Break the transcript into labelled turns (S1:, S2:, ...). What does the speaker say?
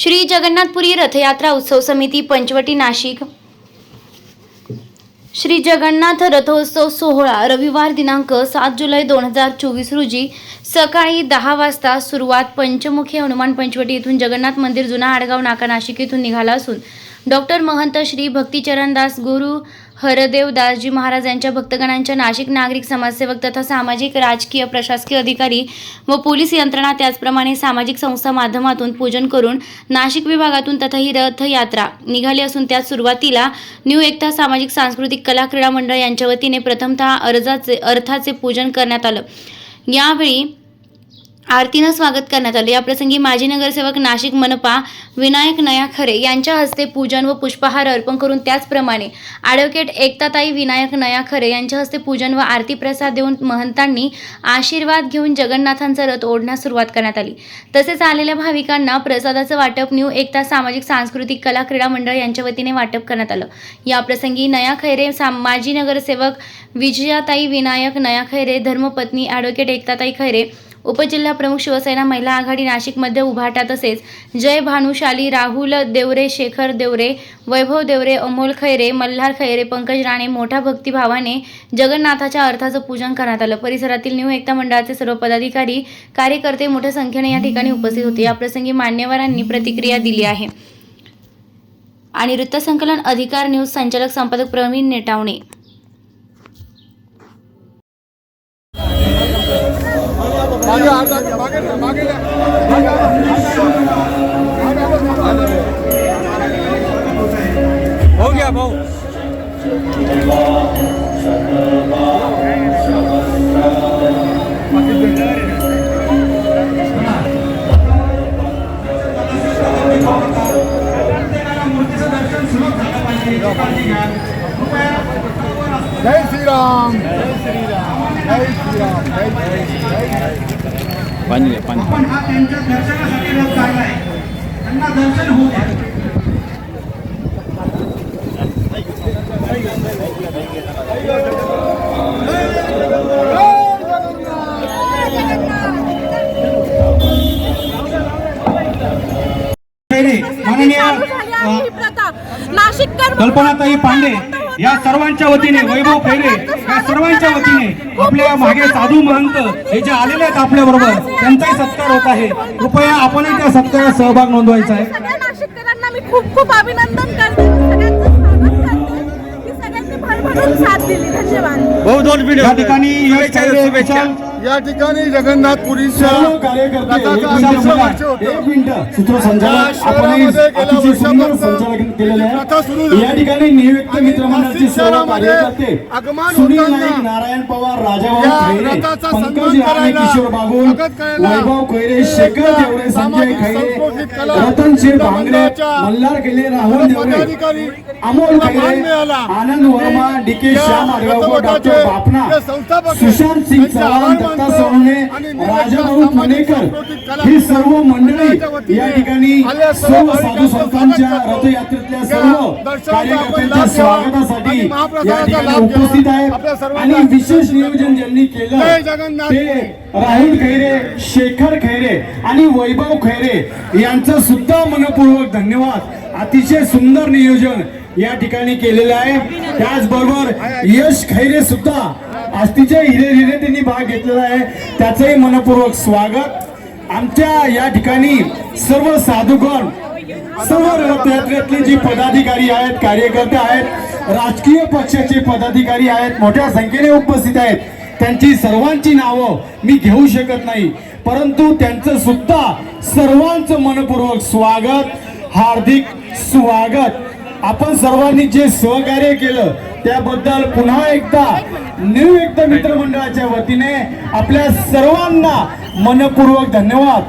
S1: श्री जगन्नाथपुरी रथयात्रा उत्सव समिती पंचवटी नाशिक. श्री जगन्नाथ रथोत्सव सोहळा रविवार दिनांक सात जुलै दोन हजार चोवीस रोजी सकाळी दहा वाजता सुरुवात पंचमुखी हनुमान पंचवटी येथून जगन्नाथ मंदिर जुना आडगाव नाका नाशिक येथून निघाला असून डॉक्टर महंत श्री भक्तिचरणदास गुरु हरदेव दासजी महाराज यांच्या भक्तगणांच्या नाशिक नागरिक समाजसेवक तथा सामाजिक राजकीय प्रशासकीय अधिकारी व पोलीस यंत्रणा त्याचप्रमाणे सामाजिक संस्था माध्यमातून पूजन करून नाशिक विभागातून तथा ही रथयात्रा निघाली असून त्यात सुरुवातीला न्यू एकता सामाजिक सांस्कृतिक कला क्रीडा मंडळ यांच्या वतीने प्रथमतः अर्जाचे अर्थाचे पूजन करण्यात आलं. यावेळी आरतीनं स्वागत करण्यात आले. याप्रसंगी माजी नगरसेवक नाशिक मनपा विनायक नया खरे यांच्या हस्ते पूजन व पुष्पहार अर्पण करून त्याचप्रमाणे ॲडव्होकेट एकताताई विनायक नया खरे यांच्या हस्ते पूजन व आरती प्रसाद देऊन महंतांनी आशीर्वाद घेऊन जगन्नाथांचा रथ ओढण्यास सुरुवात करण्यात आली. तसेच आलेल्या भाविकांना प्रसादाचं वाटप न्यू एकता सामाजिक सांस्कृतिक कला क्रीडा मंडळ यांच्या वतीने वाटप करण्यात आलं. याप्रसंगी नया खैरे माजी नगरसेवक विजयाताई विनायक नया खैरे धर्मपत्नी ॲडव्होकेट एकताताई खैरे उपजिल्हा प्रमुख शिवसेना महिला आघाडी नाशिकमध्ये उभाटा तसेच जय भानुशाली राहुल देवरे शेखर देवरे वैभव देवरे अमोल खैरे मल्हार खैरे पंकज राणे मोठ्या भक्तिभावाने जगन्नाथाच्या अर्थाचं पूजन करण्यात आलं. परिसरातील न्यू एकता मंडळाचे सर्व पदाधिकारी कार्यकर्ते मोठ्या संख्येने या ठिकाणी उपस्थित होते. याप्रसंगी मान्यवरांनी प्रतिक्रिया दिली आहे. आणि वृत्तसंकलन अधिकार न्यूज संचालक संपादक प्रवीण नेटावणे.
S2: हो गया भाऊ. जय भाऊ जय श्रीराम. जय श्रीराम. जय जय जय
S3: पाणी पाणी.
S4: आपण हा त्यांच्या दर्शनासाठी रथ काढलाय त्यांना दर्शन होऊ द्या.
S5: माननीय
S6: झाली प्रथा. नाशिककर
S5: कल्पनाताई पांडे या सर्वांच्या वतीने वैभव खैरे या सर्वांच्या वतीने आपल्या मागे साधू महंत हे जे आलेले आहेत आपल्या बरोबर त्यांचाही सत्कार होत आहे. कृपया आपणही त्या सत्कारात सहभाग नोंदवायचा आहे.
S6: सगळ्या नाशिककरांना मी खूप खूप अभिनंदन करते. सगळ्यांचं स्वागत करते. की सगळ्यांनी भरभरून साथ दिली. धन्यवाद.
S5: या ठिकाणी विशाल
S2: या ठिकाणी जगन्नाथपुरीच्या आगमन
S5: नारायण पवार
S2: सन्मान करायला, स्वागत करायला, सामाजिक सांस्कृतिक कला,
S5: मल्हार राहुल देवरे अमोल. आनंद वर्मा डी के श्याम आडगावकर
S2: रथोत्सवाचे
S5: डॉक्टर बापना सुशांत सिंग चव्हाण दत्ता. सोनवणे राजाभाऊ
S2: कला
S5: ही सर्व मंडळी या ठिकाणी
S2: सर्व
S5: साधू संतांच्या. रथयात्रेतल्या सर्व कार्यकर्त्यांच्या स्वागतासाठी या ठिकाणी. उपस्थित आहेत
S2: सर्वांना
S5: आणि विशेष नियोजन ज्यांनी केलं. ते राहुल खैरे शेखर खैरे आणि वैभव खैरे यांचं सुद्धा मनपूर्वक धन्यवाद अतिशय सुंदर नियोजन या ठिकाणी केलेलं आहे त्याचबरोबर यश खैरे सुद्धा आस्तीच्या हिरे हिरे त्यांनी भाग घेतलेला आहे. त्याचंही मनपूर्वक स्वागत. आमच्या या ठिकाणी सर्व साधुगण सर्व रथयात्रेतले जे पदाधिकारी आहेत कार्यकर्ते आहेत राजकीय पक्षाचे पदाधिकारी आहेत मोठ्या संख्येने उपस्थित आहेत. त्यांची सर्वांची नावं मी घेऊ शकत नाही. परंतु त्यांचं सुद्धा सर्वांचं मनपूर्वक स्वागत हार्दिक स्वागत. आपण सर्वांनी जे सहकार्य केलं त्याबद्दल पुन्हा एकदा न्यू एकता मित्रमंडळाच्या वतीने आपल्या सर्वांना मनपूर्वक धन्यवाद.